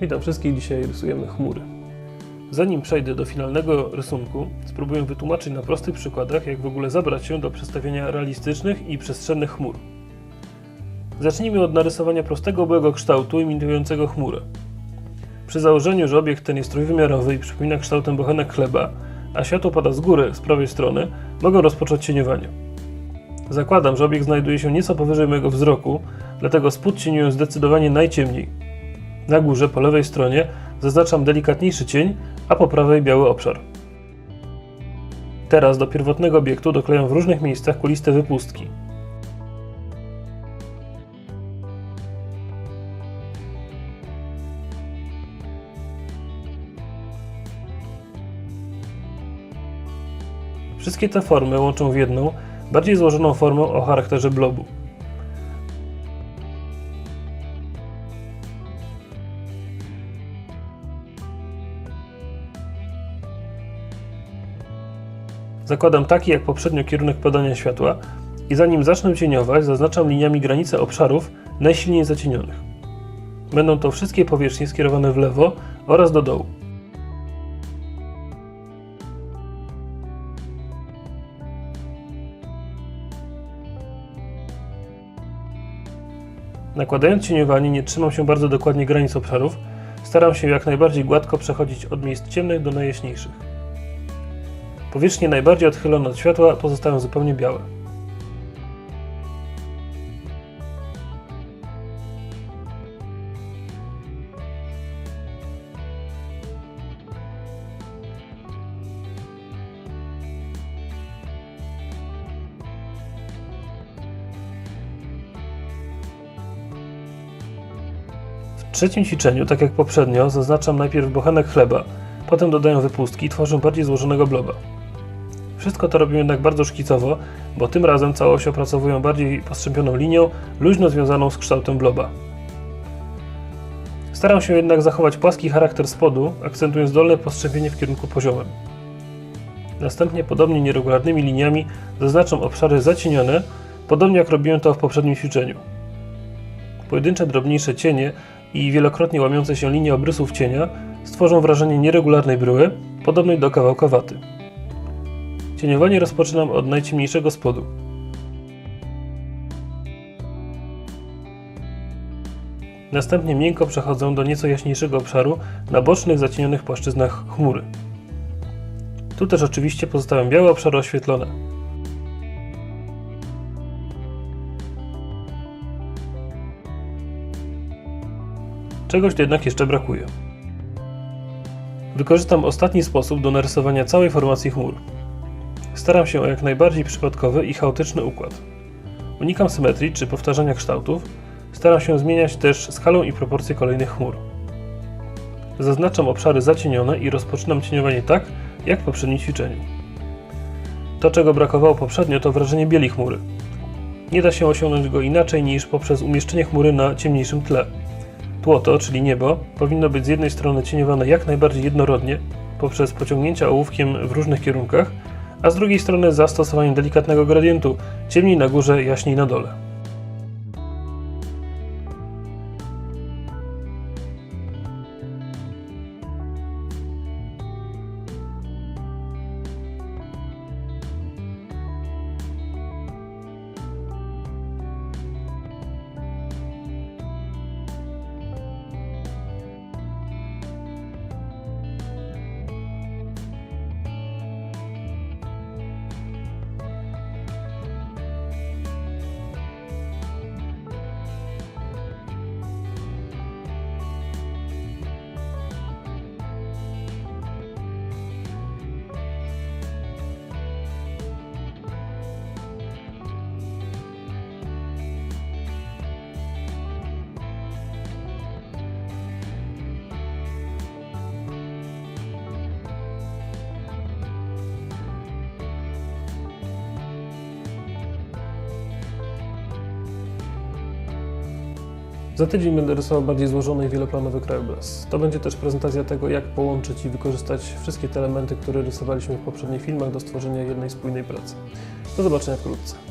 Witam wszystkich, dzisiaj rysujemy chmury. Zanim przejdę do finalnego rysunku, spróbuję wytłumaczyć na prostych przykładach, jak w ogóle zabrać się do przedstawienia realistycznych i przestrzennych chmur. Zacznijmy od narysowania prostego obłego kształtu imitującego chmurę. Przy założeniu, że obiekt ten jest trójwymiarowy i przypomina kształtem bochenek chleba, a światło pada z góry, z prawej strony, mogę rozpocząć cieniowanie. Zakładam, że obiekt znajduje się nieco powyżej mojego wzroku, dlatego spód cieniuję zdecydowanie najciemniej. Na górze, po lewej stronie, zaznaczam delikatniejszy cień, a po prawej biały obszar. Teraz do pierwotnego obiektu doklejam w różnych miejscach kuliste wypustki. Wszystkie te formy łączą w jedną, bardziej złożoną formę o charakterze blobu. Zakładam taki jak poprzednio kierunek podania światła i zanim zacznę cieniować, zaznaczam liniami granice obszarów najsilniej zacienionych. Będą to wszystkie powierzchnie skierowane w lewo oraz do dołu. Nakładając cieniowanie nie trzymam się bardzo dokładnie granic obszarów, staram się jak najbardziej gładko przechodzić od miejsc ciemnych do najjaśniejszych. Powierzchnie najbardziej odchylone od światła pozostają zupełnie białe. W trzecim ćwiczeniu, tak jak poprzednio, zaznaczam najpierw bochenek chleba, potem dodaję wypustki i tworzę bardziej złożonego bloba. Wszystko to robimy jednak bardzo szkicowo, bo tym razem całość opracowuję bardziej postrzępioną linią, luźno związaną z kształtem bloba. Staram się jednak zachować płaski charakter spodu, akcentując dolne postrzępienie w kierunku poziomym. Następnie podobnie nieregularnymi liniami zaznaczam obszary zacienione, podobnie jak robiłem to w poprzednim ćwiczeniu. Pojedyncze drobniejsze cienie i wielokrotnie łamiące się linie obrysów cienia stworzą wrażenie nieregularnej bryły, podobnej do kawałka waty. Cieniowanie rozpoczynam od najciemniejszego spodu. Następnie miękko przechodzę do nieco jaśniejszego obszaru na bocznych, zacienionych płaszczyznach chmury. Tu też oczywiście pozostają białe obszary oświetlone. Czegoś jednak jeszcze brakuje. Wykorzystam ostatni sposób do narysowania całej formacji chmur. Staram się o jak najbardziej przypadkowy i chaotyczny układ. Unikam symetrii czy powtarzania kształtów, staram się zmieniać też skalę i proporcje kolejnych chmur. Zaznaczam obszary zacienione i rozpoczynam cieniowanie tak, jak w poprzednim ćwiczeniu. To, czego brakowało poprzednio, to wrażenie bieli chmury. Nie da się osiągnąć go inaczej niż poprzez umieszczenie chmury na ciemniejszym tle. Tło to, czyli niebo, powinno być z jednej strony cieniowane jak najbardziej jednorodnie, poprzez pociągnięcia ołówkiem w różnych kierunkach, a z drugiej strony zastosowaniem delikatnego gradientu, ciemniej na górze, jaśniej na dole. Za tydzień będę rysował bardziej złożony i wieloplanowy krajobraz. To będzie też prezentacja tego, jak połączyć i wykorzystać wszystkie te elementy, które rysowaliśmy w poprzednich filmach do stworzenia jednej spójnej pracy. Do zobaczenia wkrótce.